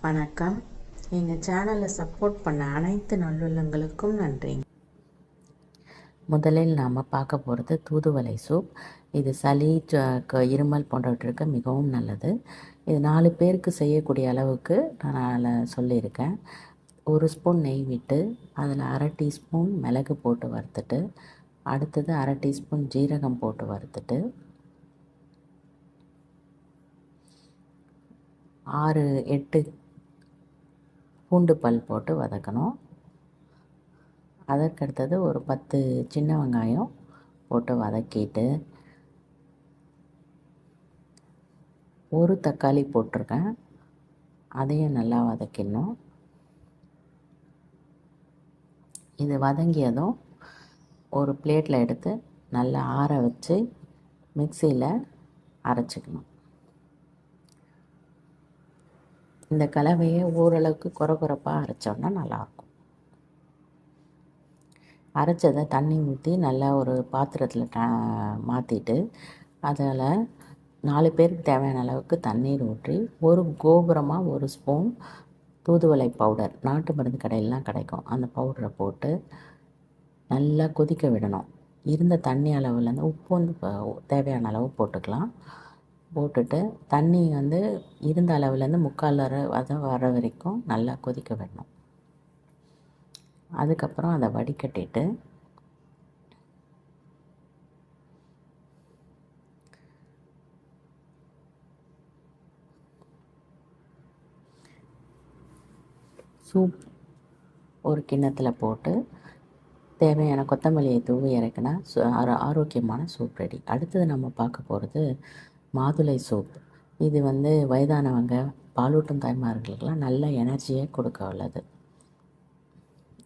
வணக்கம். எங்கள் சேனலை சப்போர்ட் பண்ண அனைத்து நல்லுள்ளங்களுக்கும் நன்றி. முதலில் நாம் பார்க்க போகிறது தூதுவளை சூப் இது சளி ஜ- க- இருமல் போன்றவற்றிற்கு மிகவும் நல்லது. இது நாலு பேருக்கு செய்யக்கூடிய அளவுக்கு நான் அதில் சொல்லியிருக்கேன். ஒரு ஸ்பூன் நெய் விட்டு அதில் அரை டீஸ்பூன் மிளகு போட்டு வறுத்துட்டு அடுத்தது அரை டீஸ்பூன் ஜீரகம் போட்டு வறுத்துட்டு ஆறு எட்டு பூண்டு பல் போட்டு வதக்கணும். அதற்கடுத்தது ஒரு பத்து சின்ன வெங்காயம் போட்டு வதக்கிட்டு ஒரு தக்காளி போட்டிருக்கேன். அதையும் நல்லா வதக்கிடணும். இது வதங்கியதும் ஒரு பிளேட்டில் எடுத்து நல்லா ஆற வச்சு மிக்சியில் அரைச்சிக்கணும். இந்த கலவையை ஓரளவுக்கு குறை குறைப்பாக அரைச்சோன்னா நல்லாயிருக்கும். அரைச்சதை தண்ணி ஊற்றி நல்லா ஒரு பாத்திரத்தில் ட மாற்றிட்டு அதில் நாலு பேருக்கு தேவையான அளவுக்கு தண்ணீர் ஊற்றி ஒரு கோபுரமாக ஒரு ஸ்பூன் தூதுவளை பவுடர் நாட்டு மருந்து கடையிலலாம் கிடைக்கும். அந்த பவுடரை போட்டு நல்லா கொதிக்க விடணும். இருந்த தண்ணி அளவுலேருந்து உப்பு வந்து தேவையான அளவு போட்டுக்கலாம். போட்டுட்டு தண்ணி வந்து இருந்த அளவுலேருந்து முக்கால் வர வத வர வரைக்கும் நல்லா கொதிக்க விடணும். அதுக்கப்புறம் அதை வடிகட்டிட்டு சூப் ஒரு கிண்ணத்தில் போட்டு தேவையான கொத்தமல்லியை தூவி இறக்குனா சு ஆரோ- ஆரோக்கியமான சூப் ரெடி. அடுத்தது நம்ம பார்க்க போகிறது மாதுளை சூப். இது வந்து வயதானவங்க பாலூட்டும் தாய்மார்களுக்கெல்லாம் நல்ல எனர்ஜியை கொடுக்க உள்ளது.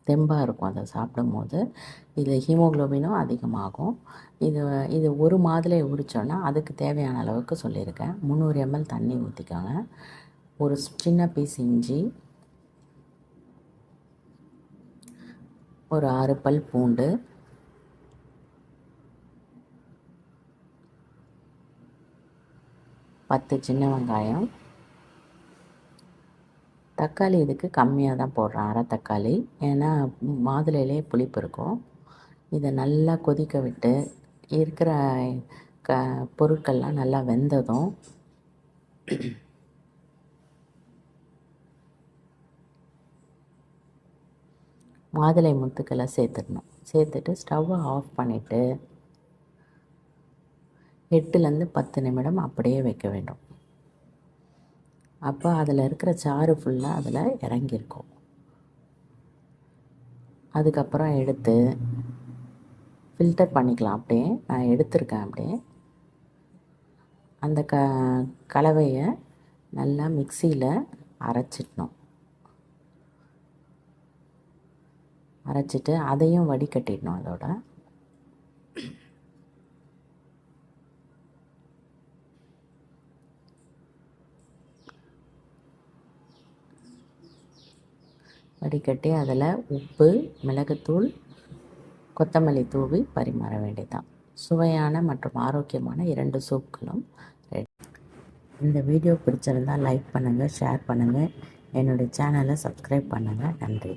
தெம்பாக இருக்கும் அதை சாப்பிடும்போது. இதில் ஹீமோகுளோபினும் அதிகமாகும். இது இது ஒரு மாதுளை உரிச்சோன்னா அதுக்கு தேவையான அளவுக்கு சொல்லியிருக்கேன். முந்நூறு எம்எல் தண்ணி ஊற்றிக்கோங்க ஒரு சின்ன பீஸ் இஞ்சி. ஒரு ஆறு பல் பூண்டு. பத்து சின்ன வெங்காயம். தக்காளி இதுக்கு கம்மியாக தான் போடுறேன் அரை தக்காளி. ஏன்னா மாதுளையிலே புளிப்பு இருக்கும். இதை நல்லா கொதிக்க விட்டு இருக்கிற க பொருட்கள்லாம் நல்லா வெந்ததும் மாதுளை முத்துக்களை சேர்த்துடணும். சேர்த்துட்டு ஸ்டவ்வை ஆஃப் பண்ணிவிட்டு எட்டுலேருந்து பத்து நிமிடம் அப்படியே வைக்க வேண்டும். அப்போ அதில் இருக்கிற சாறு ஃபுல்லாக அதில் இறங்கியிருக்கும். அதுக்கப்புறம் எடுத்து ஃபில்டர் பண்ணிக்கலாம். அப்படியே நான் எடுத்திருக்கேன் அப்படியே. அந்த க கலவையை நல்லா மிக்சியில் அரைச்சிடணும். அரைச்சிட்டு அதையும் வடிகட்டிடணும் அதோட. வடிகட்டி அதில் உப்பு மிளகுத்தூள் கொத்தமல்லி தூவி பரிமாற வேண்டியதான் சுவையான மற்றும் ஆரோக்கியமான இரண்டு சூப்களும் ரெடி இந்த வீடியோ பிடிச்சிருந்தால் லைக் பண்ணுங்கள் ஷேர் பண்ணுங்கள் என்னுடைய சேனலை சப்ஸ்கிரைப் பண்ணுங்கள் நன்றி.